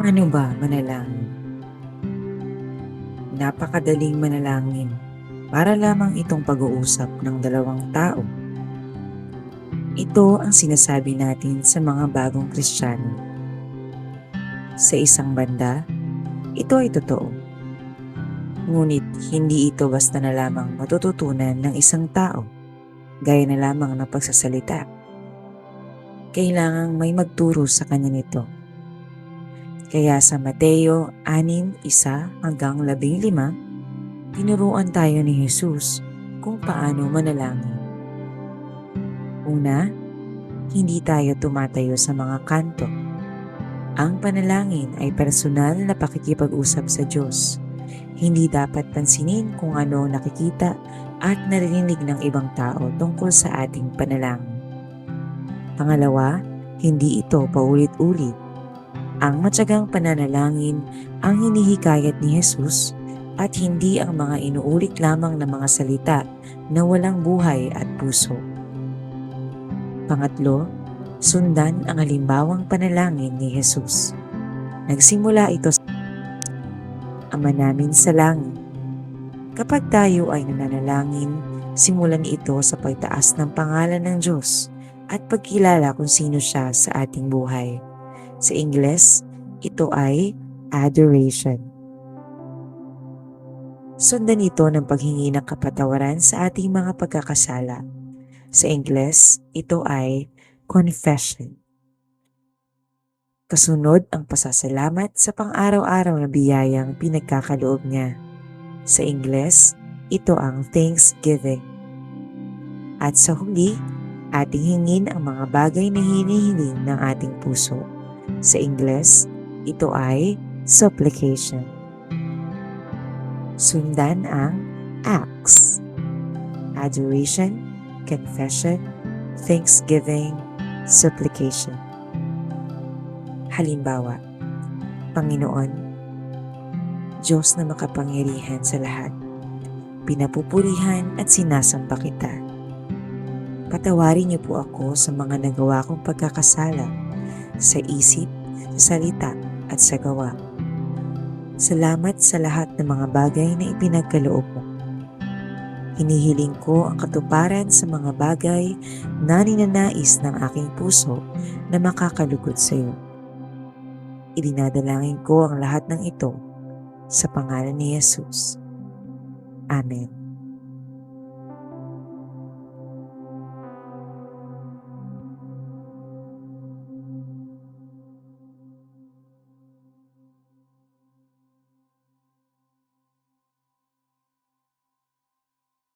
Paano ba manalangin? Napakadaling manalangin para lamang itong pag-uusap ng dalawang tao. Ito ang sinasabi natin sa mga bagong Kristiyano. Sa isang banda, ito ay totoo. Ngunit hindi ito basta na lamang matututunan ng isang tao, gaya na lamang ng pagsasalita. Kailangang may magturo sa kanya nito. Kaya sa Mateo 6, 1 hanggang 15, tinuruan tayo ni Jesus kung paano manalangin. Una, hindi tayo tumatayo sa mga kanto. Ang panalangin ay personal na pakikipag-usap sa Diyos. Hindi dapat pansinin kung ano nakikita at narinig ng ibang tao tungkol sa ating panalangin. Pangalawa, hindi ito paulit-ulit. Ang matyagang pananalangin ang hinihikayat ni Jesus at hindi ang mga inuulit lamang na mga salita na walang buhay at puso. Pangatlo, sundan ang halimbawang panalangin ni Jesus. Nagsimula ito sa Ama namin sa langit. Kapag tayo ay nananalangin, simulan ito sa pagtaas ng pangalan ng Diyos at pagkilala kung sino siya sa ating buhay. Sa Ingles, ito ay adoration. Sundan ito ng paghingi ng kapatawaran sa ating mga pagkakasala. Sa Ingles, ito ay confession. Kasunod ang pasasalamat sa pang-araw-araw na biyayang pinagkakaloob niya. Sa Ingles, ito ang thanksgiving. At sa huli, ating hingin ang mga bagay na hinihiling ng ating puso. Sa Ingles, ito ay supplication. Sundan ang acts. Adoration, confession, thanksgiving, supplication. Halimbawa, Panginoon, Diyos na makapangyarihan sa lahat, pinapupurihan at sinasamba kita. Patawarin niyo po ako sa mga nagawa kong pagkakasala sa isip, sa salita at sa gawa. Salamat sa lahat ng mga bagay na ipinagkaloob mo. Hinihiling ko ang katuparan sa mga bagay na ninanais ng aking puso na makakalugod sa iyo. Idinadalangin ko ang lahat ng ito sa pangalan ni Jesus. Amen.